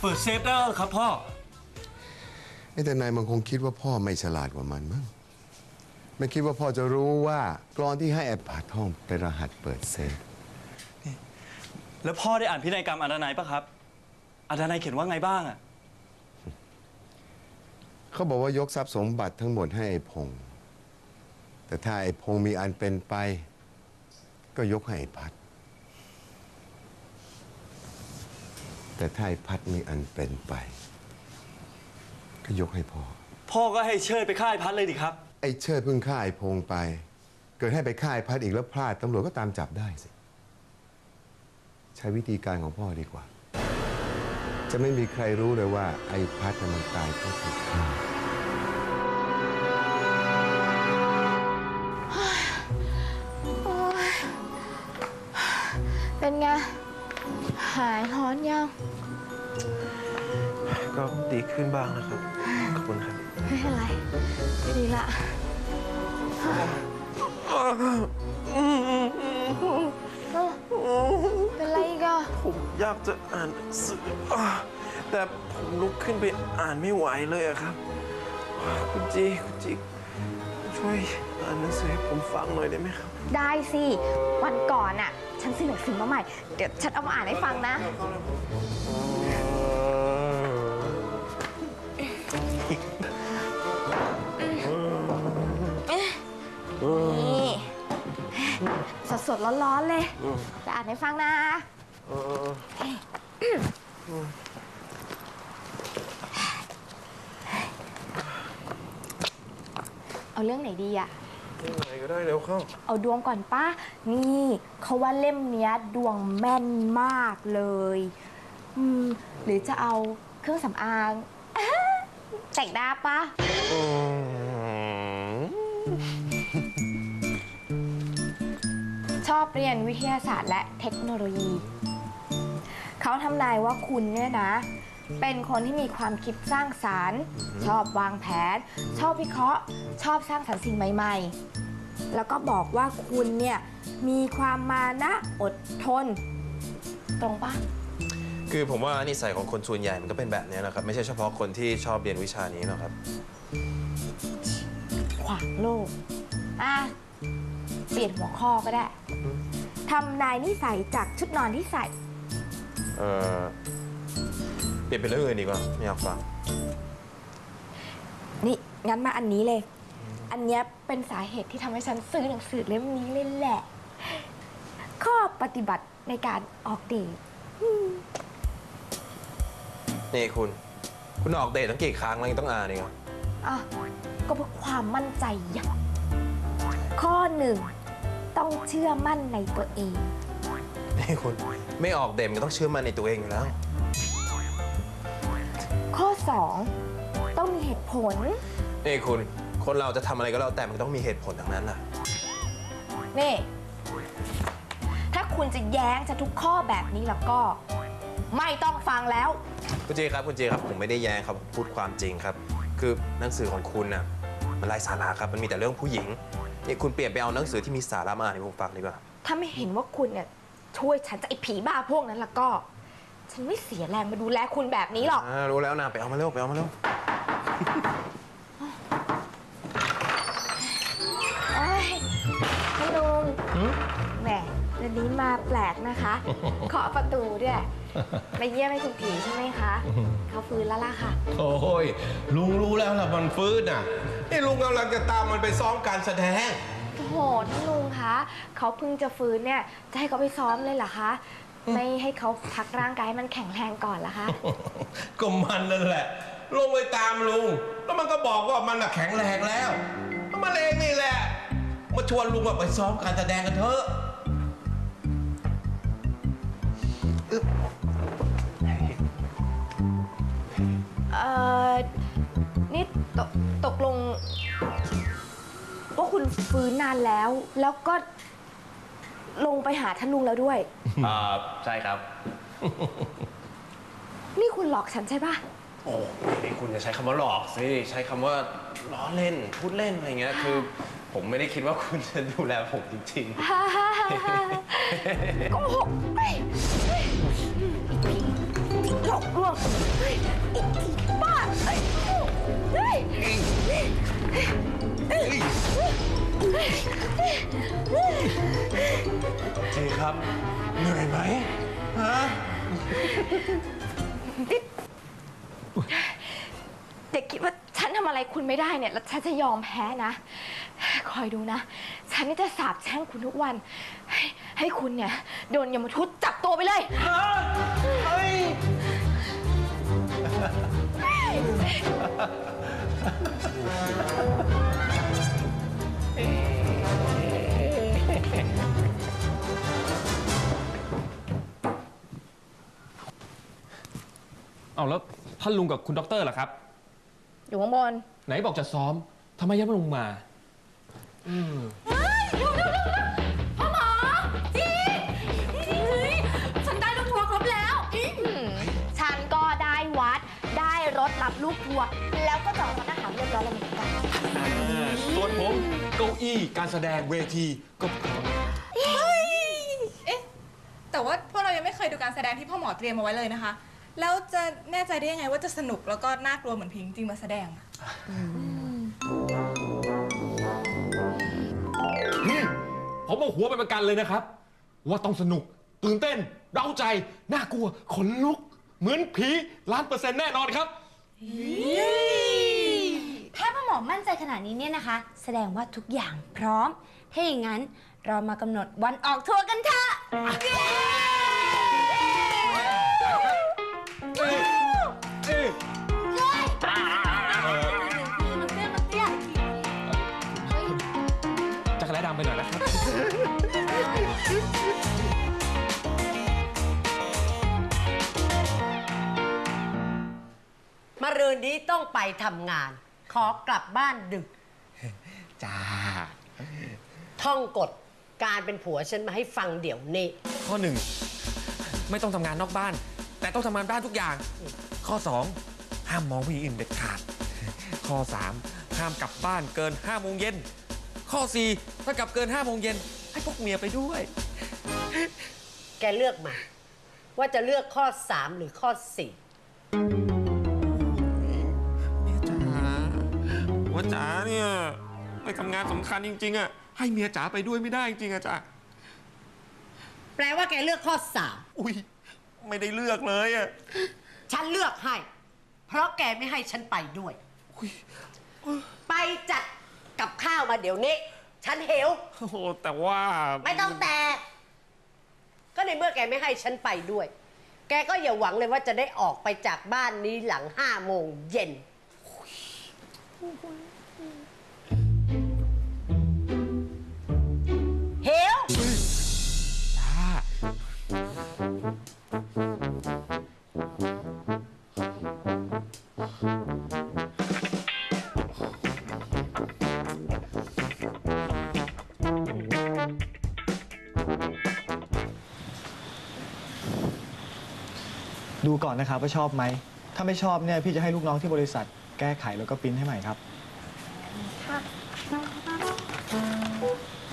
เปิดเซฟได้แล้วครับพ่อ ไอ้แต่นายมันคงคิดว่าพ่อไม่ฉลาดกว่ามันมั้งไม่คิดว่าพ่อจะรู้ว่ากรอนที่ให้แอบผาท่องเป็นรหัสเปิดเซฟ แล้วพ่อได้อ่านพินัยกรรมอาดานายปะครับอาดานายเขียนว่าไงบ้างอะเขาบอกว่ายกทรัพย์สมบัติทั้งหมดให้ไอ้พงษ์แต่ถ้าไอ้พงษ์มีอันเป็นไป ก็ยกให้ไอ้พัด แต่ถ้าไอ้พัดมีอันเป็นไป ก็ยกให้พ่อ พ่อก็ให้เชิดไปฆ่าไอ้พัดเลยดิครับ ไอ้เชิดเพิ่งฆ่าไอ้พงษ์ไป เกิดให้ไปฆ่าไอ้พัดอีกแล้วพลาดตำรวจก็ตามจับได้สิ ใช้วิธีการของพ่อดีกว่า จะไม่มีใครรู้เลยว่าไอ้พัดน่ะมันตายเพราะถูกฆ่า อนยัง ก็ดีขึ้นบ้างนะครับ ขอบคุณครับ ไม่เป็นไรไม่ดีละเป็นไรอีกอะผมอยากจะอ่านหนังสืออะแต่ผมลุกขึ้นไปอ่านไม่ไหวเลยอะครับ คุณจีคุณจีช่วยอ่านหนังสือให้ผมฟังหน่อยได้ไหมครับ ได้สิ วันก่อนอะ ฉันซื้อหนังสือมาใหม่ เดี๋ยวฉันเอามาอ่านให้ฟังนะ นี่สดๆร้อนๆเลย จะอ่านให้ฟังนะ เอาเรื่องไหนดีอะ ยังไงก็ได้เร็วเข้า เอาดวงก่อนป้า นี่เขาว่าเล่มเนี้ยดวงแม่นมากเลยอืมหรือจะเอาเครื่องสำอางแต่งหน้าปะชอบเรียนวิทยาศาสตร์และเทคโนโลยี เขาทำนายว่าคุณเนี่ยนะ เป็นคนที่มีความคิดสร้างสารรค์ ชอบวางแผน ชอบวิเคราะห์ ชอบสร้างสรรค์สิ่งใหม่ๆ แล้วก็บอกว่าคุณเนี่ยมีความมานะอดทน ตรงปะคือผมว่านิสัยของคนส่วนใหญ่มันก็เป็นแบบนี้นะครับ ไม่ใช่เฉพาะคนที่ชอบเรียนวิชานี้หรอกครับ ขวางโลก อะ เปลี่ยนหัวข้อก็ได้ทำนายนิสัยจากชุดนอนที่ใส่ เออ เปลี่ยนเป็นเรื่องอื่นดีกว่าไม่อยากฟัง นี่งั้นมาอันนี้เลย อันเนี้ยเป็นสาเหตุที่ทำให้ฉันซื้อหนังสือเล่มนี้เลยแหละ ข้อปฏิบัติในการออกเดทนี่คุณ คุณออกเดทตั้งกี่ครั้งแล้วยังต้องอ่านอีกเหรออะก็เพื่อความมั่นใจอย่าง ข้อหนึ่งต้องเชื่อมั่นในตัวเอง นี่คุณ ไม่ออกเดทมันก็ต้องเชื่อมั่นในตัวเองอยู่แล้ว ข้อ 2 ต้องมีเหตุผล นี่คุณ คนเราจะทำอะไรก็แล้วแต่มันก็ต้องมีเหตุผลทั้งนั้นแหละนี่ ถ้าคุณจะแย้งจะทุกข้อแบบนี้แล้วก็ ไม่ต้องฟังแล้ว คุณเจครับคุณเจครับผมไม่ได้แย้งครับผมพูดความจริงครับ คือหนังสือของคุณน่ะมันไร้สาระครับมันมีแต่เรื่องผู้หญิงนี่คุณเปลี่ยนไปเอาหนังสือที่มีสาระมาอ่านให้ผมฟังดีกว่า ถ้าไม่เห็นว่าคุณเนี่ยช่วยฉันจากไอ้ผีบ้าพวกนั้นแล้วก็ ฉันไม่เสียแรงมาดูแลคุณแบบนี้หรอก อ่ารู้แล้วนะไปเอามาเร็วไปเอามาเร็วเอ้ยคุณลุงแหมวันนี้มาแปลกนะคะ เคาะประตูด้วยมาเยี่ยมให้คุณผีใช่ไหมคะ เขาฟื้นแล้วล่ะค่ะ โอ้ยลุงรู้แล้วล่ะมันฟื้นน่ะนี่ลุงกำลังจะตามมันไปซ้อมการแสดง โอ้โหท่านลุงคะเขาเพิ่งจะฟื้นเนี่ย จะให้เขาไปซ้อมเลยเหรอคะ ไม่ให้เขาพักร่างกายให้มันแข็งแรงก่อนเหรอคะ ก็มันนั่นแหละ ลงไปตามลุง แล้วมันก็บอกว่ามันน่ะแข็งแรงแล้วแล้วมันเองนี่แหละ มาชวนลุงอะไปซ้อมการแสดงกันเถอะเอ่อ นี่ตกตกลงว่าคุณฟื้นนานแล้ว แล้วก็ลงไปหาท่านลุงแล้วด้วย อ่าใช่ครับ นี่คุณหลอกฉันใช่ปะโอ้ยคุณจะใช้คำว่าหลอกสิใช้คำว่าล้อเล่น พูดเล่นอะไรเงี้ย คือ ผมไม่ได้คิดว่าคุณจะดูแลผมจริงโกหกเฮ้ยเฮ้ยหลอกลวงเฮ้ยไอ้บ้าเฮ้ยเฮ้ยเจครับ เหนื่อยไหมฮะเด็กคิดว่าฉันทำอะไรคุณไม่ได้เนี่ย แล้วฉันจะยอมแพ้นะ คอยดูนะ ฉันนี่จะสาบแช่งคุณทุกวัน ให้ให้คุณเนี่ย โดนยมทูตจับตัวไปเลยเฮ้ย เอาแล้วท่านลุงกับคุณด็อกเตอร์ล่ะครับ อยู่ข้างบน ไหนบอกจะซ้อมทำไมยังไม่ลงมาพ่อหมอจีเฮ้ยฉันได้ลูกทัวร์ครบแล้วฉันก็ได้วัด ได้รถรับลูกทัวร์แล้วก็จองร้านอาหารเรียบร้อยแล้วเหมือนกันส่วนผมเก้า อี้ การแสดงเวทีก็พร้อมเอ๊ะ แต่ว่าพวกเรายังไม่เคยดูการแสดงที่พ่อหมอเตรียมเอาไว้เลยนะคะ แล้วจะแน่ใจได้ยังไงว่าจะสนุกแล้วก็น่ากลัวเหมือนพิงจริงมาแสดงอะผมเอาหัวไปประกันเลยนะครับ ว่าต้องสนุกตื่นเต้นเร้าใจ น่ากลัวขนลุก เหมือนผีล้านเปอร์เซ็นต์แน่นอนครับถ้าพ่อ หมอมั่นใจขนาดนี้เนี่ยนะคะ แสดงว่าทุกอย่างพร้อม ถ้าอย่างนั้นเรามากำหนดวันออกทัวร์กันเถอะจักรแล้ดำไปหน่อยนะครับมารืนนี้ต้องไปทำงาน ขอกลับบ้านดึก จ้า ท่องกฎการเป็นผัวฉันมาให้ฟังเดี๋ยวนี้ ข้อหนึ่งไม่ต้องทำงานนอกบ้าน แต่ต้องทำงานบ้านทุกอย่าง ข้อ2ห้ามมองผู้หญิงอื่นเด็ดขาด ข้อ3ห้ามกลับบ้านเกิน5โมงเย็นข้อ4ถ้ากลับเกิน5โมงเย็นให้พกเมียไปด้วย แกเลือกมา ว่าจะเลือกข้อ3หรือข้อเจ๋าเนี่ยไปทำงานสำคัญจริง ๆอะให้เมียจ๋าไปด้วยไม่ได้จริงๆอะจ๋า4แปลว่าแกเลือกข้ออุ้ยไม่ได้เลือกเลยอะ3ฉันเลือกให้ เพราะแกไม่ให้ฉันไปด้วยไปจัดกับข้าวมาเดี๋ยวนี้ ฉันเหวโอ้โหแต่ว่าไม่ต้องแต่ ก็ในเมื่อแกไม่ให้ฉันไปด้วย แกก็อย่าหวังเลยว่าจะได้ออกไปจากบ้านนี้หลังห้าโมงเย็น เหวจ้าดูก่อนนะครับว่าชอบไหม ถ้าไม่ชอบเนี่ยพี่จะให้ลูกน้องที่บริษัทแก้ไขแล้วก็ปริ้นให้ใหม่ครับส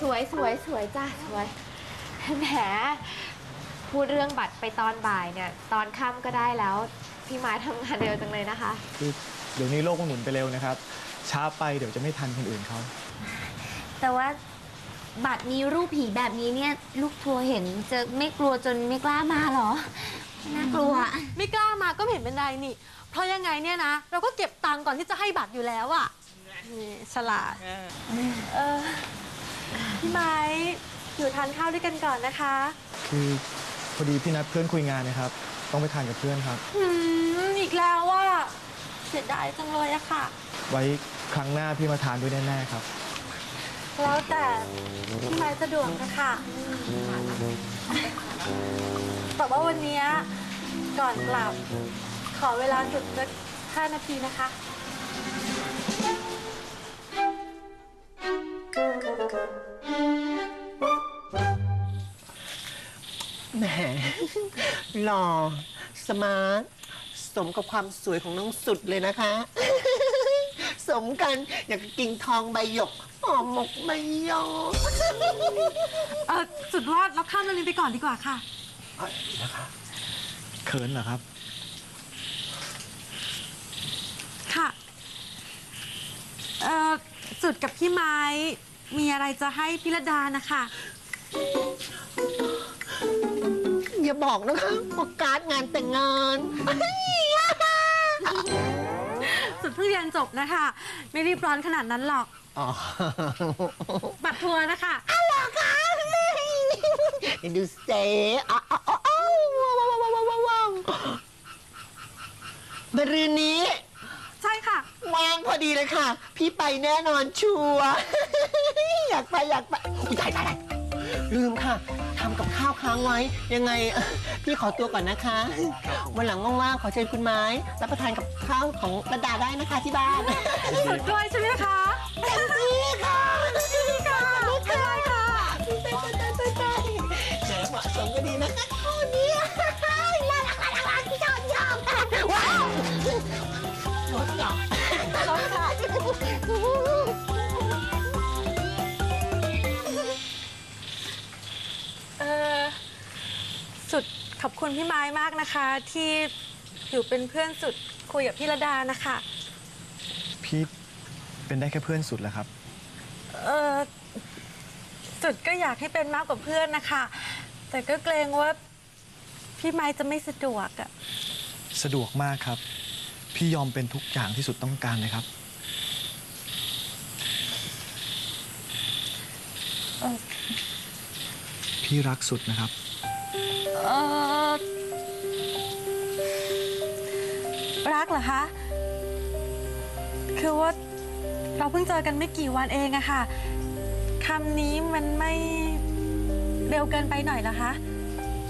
สสสวยสวยสวยจ้าสวยแหมพูดเรื่องบัตรไปตอนบ่ายเนี่ย ตอนค่ำก็ได้แล้ว พี่ไม้ทำงานเร็วจังเลยนะคะ คือเดี๋ยวนี้โลกมันหมุนไปเร็วนะครับ ช้าไปเดี๋ยวจะไม่ทันคนอื่นเขา แต่ว่าบัตรมีรูปผีแบบนี้เนี่ย ลูกทัวร์เห็นจะไม่กลัวจนไม่กล้ามาเหรอ น่ากลัว ไม่กล้ามาก็ไม่เห็นเป็นไรนี่ เพราะยังไงเนี่ยนะ เราก็เก็บตังค์ก่อนที่จะให้บัตรอยู่แล้วอะนี่ฉลาด เออ พี่ไม้อยู่ทานข้าวด้วยกันก่อนนะคะคือพอดีพี่นัดเพื่อนคุยงานนะครับ ต้องไปทานกับเพื่อนครับ อืมอีกแล้วว่าเสียดายจังเลยอะค่ะ ไว้ครั้งหน้าพี่มาทานด้วยแน่ๆครับ แล้วแต่พี่ไม้สะดวกนะคะแต่ว่าวันเนี้ยก่อนกลับ ขอเวลาจุดสักห้านาทีนะคะ หล่อ สมาร์ท สมกับความสวยของน้องสุดเลยนะคะ สมกันอยากจะกินทองใบหยกหอมหมกใบหยกเออสุดว่าเราข้ามเรื่องนี้ไปก่อนดีกว่าค่ะเขินเหรอครับ ค่ะ เอ่อสุดกับพี่ไม้ มีอะไรจะให้พิรดานะคะ อย่าบอกนะคะว่าการ์ดงานแต่งงานสุดเพิ่งเรียนจบนะคะ ไม่รีบร้อนขนาดนั้นหรอก อ๋อบัตรทัวร์นะคะ อะไรคะดูเซอ้าวอ้าวอ้าวว้าวว้าวว้าวว้าวว้าวมะรืนนี้ใช่ค่ะวางพอดีเลยค่ะ พี่ไปแน่นอนชัวร์อยากไปอยากไปอุ๊ยตายตายตายลืมค่ะ ทำกับข้าวค้างไว้ ยังไงเอ่อพี่ขอตัวก่อนนะคะ วันหลังว่างๆขอเชิญคุณไม้รับประทานกับข้าวของระดาได้นะคะที่บ้าน สุดด้วยใช่ไหมคะ เต็มที่ค่ะ ขอบคุณพี่ไม้มากนะคะ ที่อยู่เป็นเพื่อนสุดคุยกับพี่ระดานะคะ พี่เป็นได้แค่เพื่อนสุดแหละครับ เออสุดก็อยากให้เป็นมากกว่าเพื่อนนะคะ แต่ก็เกรงว่าพี่ไม้จะไม่สะดวกอะสะดวกมากครับ พี่ยอมเป็นทุกอย่างที่สุดต้องการเลยครับ เออพี่รักสุดนะครับ เออ รักเหรอคะ คือว่าเราเพิ่งเจอกันไม่กี่วันเองอะค่ะคำนี้มันไม่เร็วเกินไปหน่อยเหรอคะ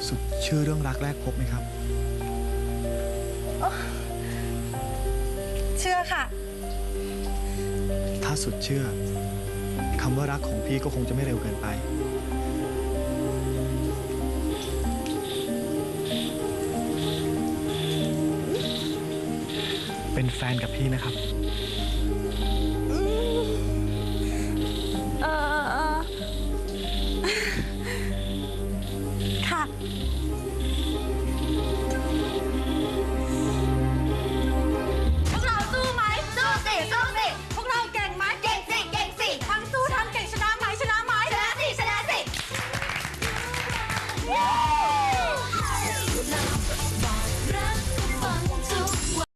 สุดเชื่อเรื่องรักแรกพบไหมครับ เชื่อค่ะ ถ้าสุดเชื่อคำว่ารักของพี่ก็คงจะไม่เร็วเกินไป แฟนกับพี่นะครับ